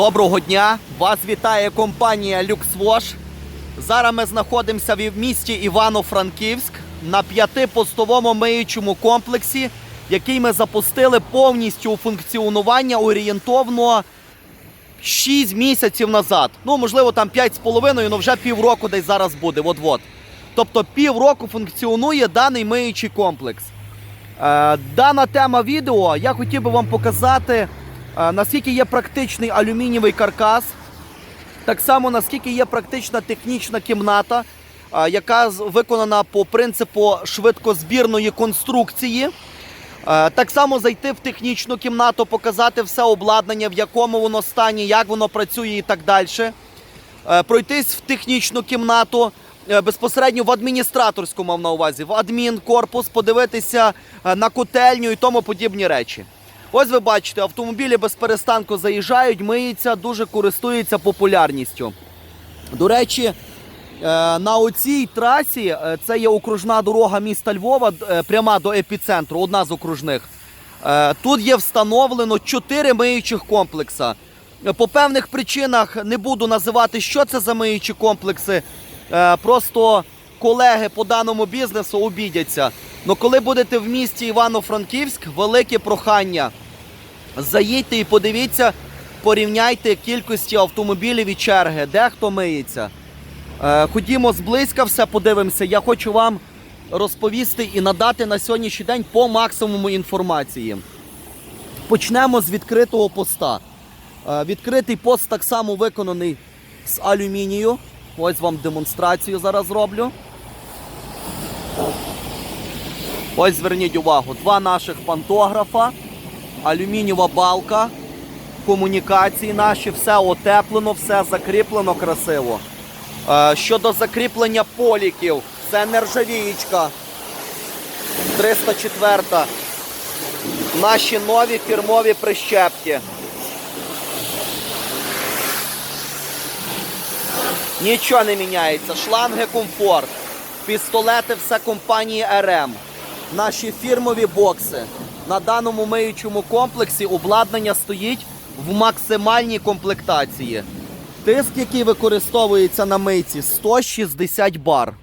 Доброго дня! Вас вітає компанія LuxWash. Зараз ми знаходимося в місті Івано-Франківськ на п'ятипостовому миючому комплексі, який ми запустили повністю у функціонування орієнтовно 6 місяців назад. Ну, можливо, там 5,5, але вже півроку десь зараз буде. От-от. Тобто півроку функціонує даний миючий комплекс. Е, Дана тема відео я хотів би вам показати, наскільки є практичний алюмінієвий каркас, так само наскільки є практична технічна кімната, яка виконана по принципу швидкозбірної конструкції. Так само зайти в технічну кімнату, показати все обладнання, в якому воно стані, як воно працює і так далі. Пройтись в технічну кімнату, е, безпосередньо в адміністраторську мав на увазі, в адмінкорпус, подивитися е, на котельню і тому подібні речі. Ось ви бачите, автомобілі без перестанку заїжджають, миються, дуже користуються популярністю. До речі, е, на оцій трасі е, це є окружна дорога міста Львова, е, пряма до епіцентру, одна з окружних. Тут є встановлено 4 миючих комплекса. По певних причинах не буду називати, що це за миючі комплекси. Просто колеги по даному бізнесу обідяться. Ну коли будете в місті Івано-Франківськ, велике прохання. Заїдьте і подивіться, порівняйте кількості автомобілів і черги, де хто миється. Е, Ходімо зблизька все подивимося. Я хочу вам розповісти і надати на сьогоднішній день по максимуму інформації. Почнемо з відкритого поста. Е, Відкритий пост так само виконаний з алюмінію. Ось вам демонстрацію зараз зроблю. Ось зверніть увагу, два наших пантографа, алюмінієва балка, комунікації наші, все отеплено, все закріплено красиво. Е, Щодо закріплення поліків, це нержавієчка 304. Наші нові фірмові прищепки. Нічого не міняється. Шланги комфорт. Пістолети все компанії РМ. Наші фірмові бокси. На даному миючому комплексі обладнання стоїть в максимальній комплектації. Тиск, який використовується на мийці, 160 бар.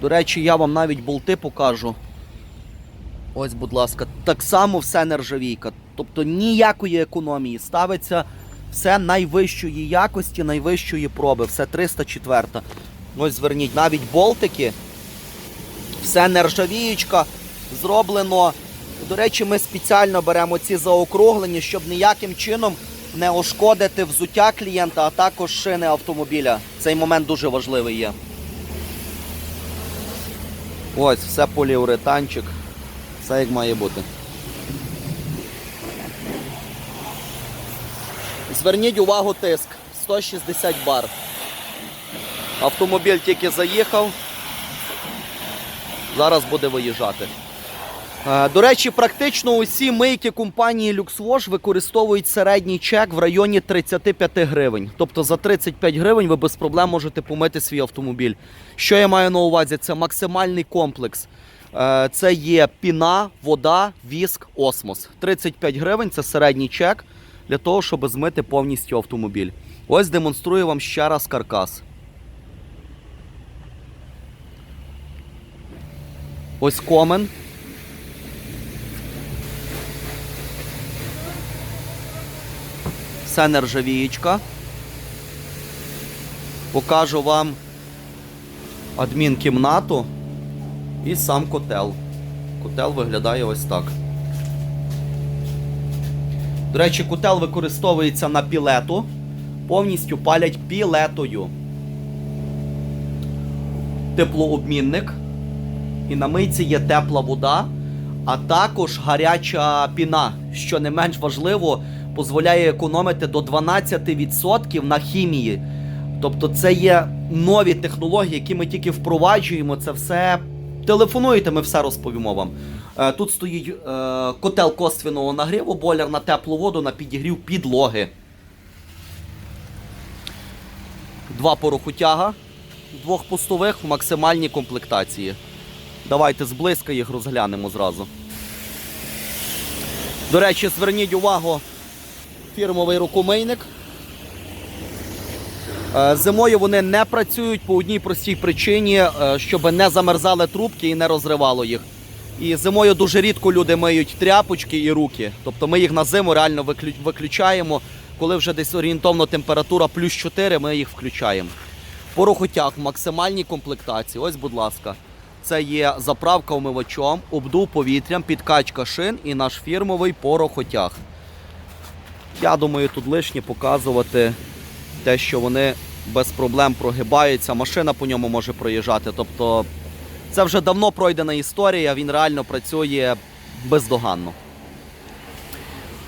До речі, я вам навіть болти покажу. Ось, будь ласка, так само все нержавійка. Тобто ніякої економії. Ставиться все найвищої якості, найвищої проби. Все 304. Ось зверніть, навіть болтики. Все нержавіючка. Зроблено. До речі, ми спеціально беремо ці заокруглені, щоб ніяким чином не ошкодити взуття клієнта, а також шини автомобіля. Цей момент дуже важливий є. Ось, все поліуретанчик. Все як має бути. Зверніть увагу тиск. 160 бар. Автомобіль тільки заїхав. Зараз буде виїжджати. Е, До речі, практично усі мийки компанії LuxWash використовують середній чек в районі 35 гривень. Тобто за 35 гривень ви без проблем можете помити свій автомобіль. Що я маю на увазі? Це максимальний комплекс. Е, Це є піна, вода, віск, осмос. 35 гривень це середній чек для того, щоб змити повністю автомобіль. Ось демонструю вам ще раз каркас. Ось комен. Все нержавієчка. Покажу вам адмінкімнату і сам котел. Котел виглядає ось так. До речі, котел використовується на пілету. Повністю палять пілетою. Теплообмінник. І на мийці є тепла вода, а також гаряча піна, що не менш важливо, дозволяє економити до 12% на хімії. Тобто це є нові технології, які ми тільки впроваджуємо. Це все. Телефонуйте, ми все розповімо вам. Е, Тут стоїть е, котел косвіного нагріву, бойлер на теплу воду, на підігрів підлоги. Два порохутяга, двох пустових в максимальній комплектації. Давайте зблизька їх розглянемо зразу. До речі, зверніть увагу, фірмовий рукомийник. Е, Зимою вони не працюють по одній простій причині, е, щоб не замерзали трубки і не розривало їх. І зимою дуже рідко люди миють тряпочки і руки. Тобто ми їх на зиму реально виключаємо. Коли вже десь орієнтовно температура плюс 4, ми їх включаємо. Порохотяг в максимальній комплектації. Ось, будь ласка, це є заправка омивачом, обдув повітрям, підкачка шин і наш фірмовий порохотяг. Я думаю, тут лишнє показувати те, що вони без проблем прогибаються. Машина по ньому може проїжджати. Тобто це вже давно пройдена історія, він реально працює бездоганно.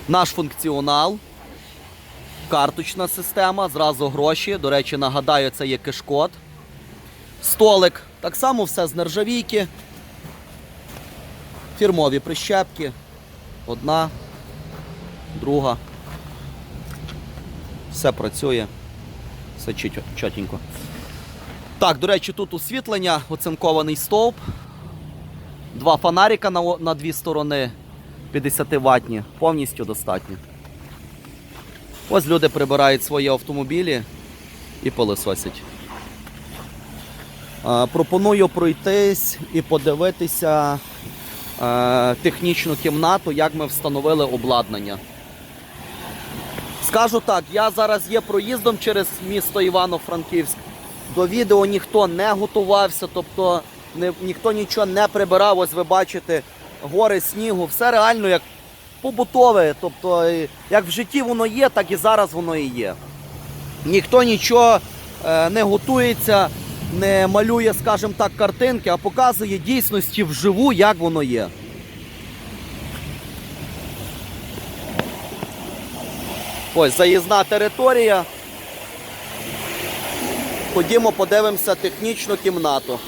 Наш функціонал, карточна система, зразу гроші. До речі, нагадаю, це є кешкод. Столик, так само все з нержавійки. Фірмові прищепки. Одна, друга. Все працює. Все чотенько. Так, до речі, тут освітлення, оцинкований стовп. Два фонарика на, на дві сторони 50 ватні, повністю достатньо. Ось люди прибирають свої автомобілі і пилососять. Пропоную пройтись і подивитися е, технічну кімнату, як ми встановили обладнання. Скажу так, я зараз є проїздом через місто Івано-Франківськ. До відео ніхто не готувався, тобто не, ніхто нічого не прибирав. Ось ви бачите гори снігу, все реально як побутове. Тобто, як в житті воно є, так і зараз воно і є. Ніхто нічого е, не готується, не малює, скажімо так, картинки, а показує дійсності вживу, як воно є. Ось заїзна територія. Ходімо, подивимося технічну кімнату.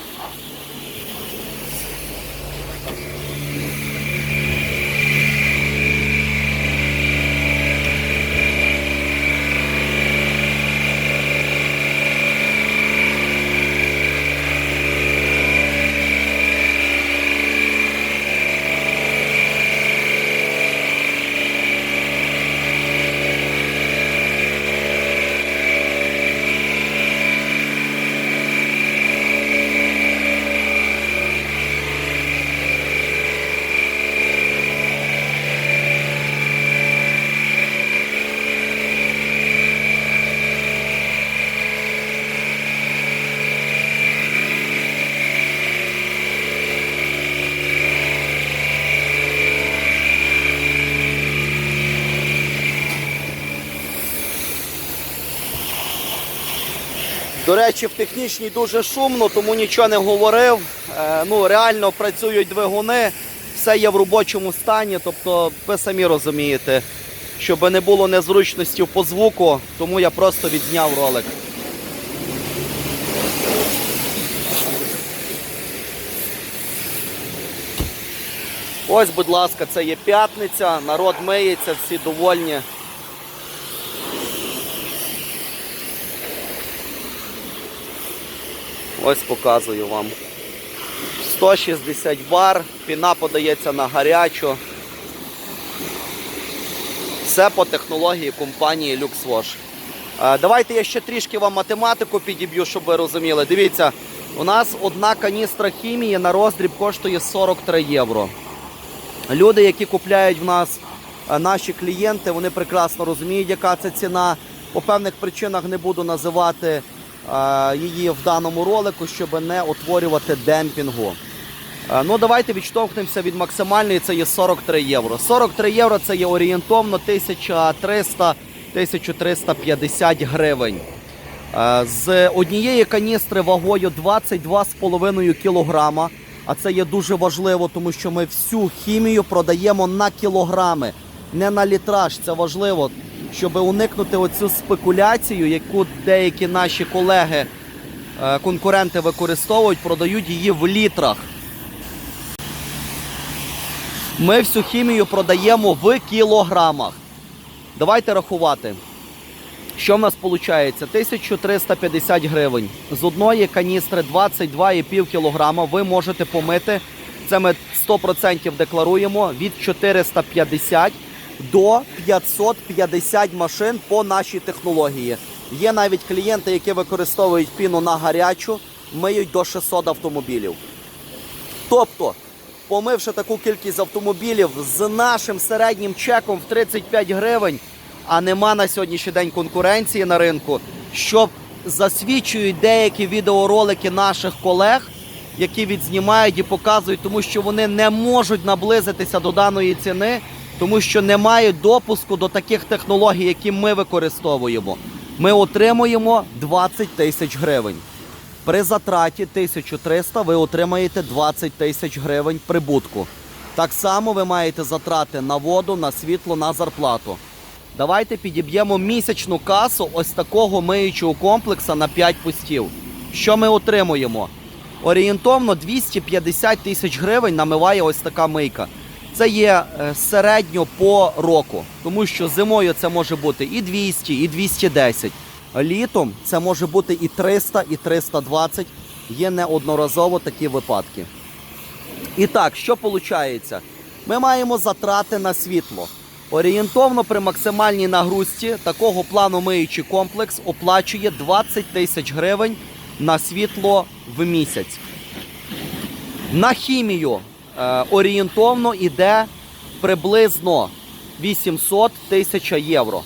До речі, в технічній дуже шумно, тому нічого не говорив. Е, ну, реально працюють двигуни, все є в робочому стані, тобто ви самі розумієте, щоб не було незручності по звуку, тому я просто відзняв ролик. Ось, будь ласка, це є п'ятниця, народ миється, всі довольні. Ось показую вам. 160 бар, піна подається на гарячу. Все по технології компанії LuxWash. Е, Давайте я ще трішки вам математику підіб'ю, щоб ви розуміли. Дивіться, у нас одна каністра хімії на роздріб коштує 43 євро. Люди, які купляють в нас е, наші клієнти, вони прекрасно розуміють, яка це ціна. По певних причинах не буду називати її в даному ролику, щоб не утворювати демпінгу. Е, Ну, давайте відштовхнемося від максимальної, це є 43 євро. 43 євро це є орієнтовно 1300-1350 гривень. Е, З однієї каністри вагою 22,5 кг. А це є дуже важливо, тому що ми всю хімію продаємо на кілограми, не на літраж. Це важливо, щоб уникнути оцю спекуляцію, яку деякі наші колеги, е, конкуренти використовують, продають її в літрах. Ми всю хімію продаємо в кілограмах. Давайте рахувати. Що в нас виходить? 1350 гривень. З одної каністри 22,5 кг ви можете помити. Це ми 100% декларуємо від 450 до 550 машин по нашій технології. Є навіть клієнти, які використовують піну на гарячу, миють до 600 автомобілів. Тобто, помивши таку кількість автомобілів з нашим середнім чеком в 35 гривень, а нема на сьогоднішній день конкуренції на ринку, що засвідчують деякі відеоролики наших колег, які відзнімають і показують, тому що вони не можуть наблизитися до даної ціни, тому що не мають допуску до таких технологій, які ми використовуємо. Ми отримуємо 20 тисяч гривень. При затраті 1300 ви отримаєте 20 тисяч гривень прибутку. Так само ви маєте затрати на воду, на світло, на зарплату. Давайте підіб'ємо місячну касу ось такого миючого комплексу на 5 пустів. Що ми отримуємо? Орієнтовно 250 тисяч гривень намиває ось така мийка. Це є е, середньо по року, тому що зимою це може бути і 200, і 210. Літом це може бути і 300, і 320. Є неодноразово такі випадки. І так, що виходить? Ми маємо затрати на світло. Орієнтовно при максимальній нагрузці такого плану миючий комплекс оплачує 20 тисяч гривень на світло в місяць. На хімію орієнтовно йде приблизно 800 тисяч євро.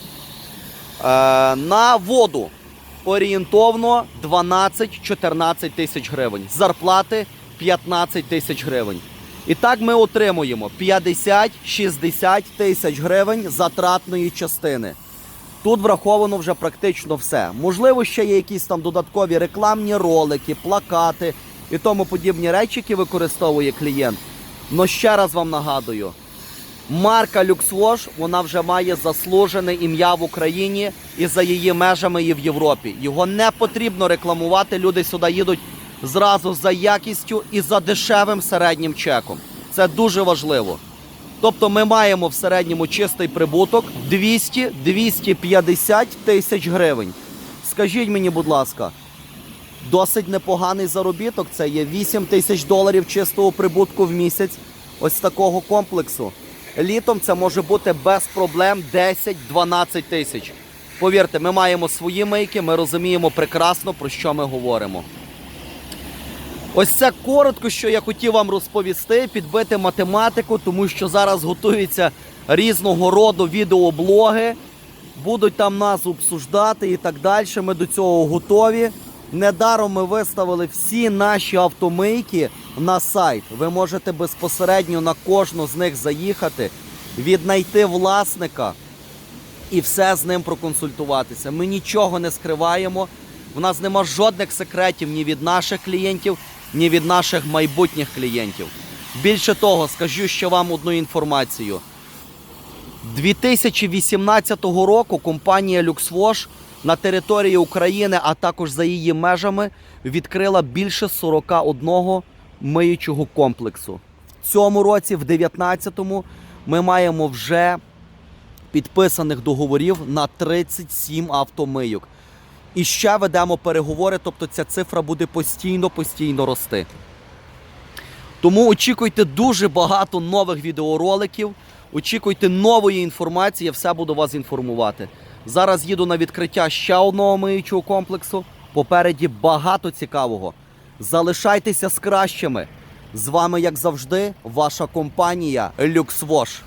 Е, на воду орієнтовно 12-14 тисяч гривень. Зарплати 15 тисяч гривень. І так ми отримуємо 50-60 тисяч гривень затратної частини. Тут враховано вже практично все. Можливо, ще є якісь там додаткові рекламні ролики, плакати і тому подібні речі, які використовує клієнт. Но ще раз вам нагадую, марка LuxWash, вона вже має заслужене ім'я в Україні і за її межами і в Європі. Його не потрібно рекламувати. Люди сюди їдуть зразу за якістю і за дешевим середнім чеком. Це дуже важливо. Тобто ми маємо в середньому чистий прибуток 200-250 тисяч гривень. Скажіть мені, будь ласка, досить непоганий заробіток. Це є 8 тисяч доларів чистого прибутку в місяць ось такого комплексу. Літом це може бути без проблем 10-12 тисяч. Повірте, ми маємо свої мийки, ми розуміємо прекрасно, про що ми говоримо. Ось це коротко, що я хотів вам розповісти, підбити математику, тому що зараз готуються різного роду відеоблоги, будуть там нас обсуждати і так далі. Ми до цього готові. Недаром ми виставили всі наші автомийки на сайт. Ви можете безпосередньо на кожну з них заїхати, віднайти власника і все з ним проконсультуватися. Ми нічого не скриваємо. В нас нема жодних секретів ні від наших клієнтів, ні від наших майбутніх клієнтів. Більше того, скажу ще вам одну інформацію. 2018 року компанія LuxWash на території України, а також за її межами, відкрила більше 41 миючого комплексу. В цьому році, в 2019-му, ми маємо вже підписаних договорів на 37 автомийок. І ще ведемо переговори, тобто ця цифра буде постійно, постійно рости. Тому очікуйте дуже багато нових відеороликів, очікуйте нової інформації, я все буду вас інформувати. Зараз їду на відкриття ще одного миючого комплексу. Попереді багато цікавого. Залишайтеся з кращими. З вами, як завжди, ваша компанія LuxWash.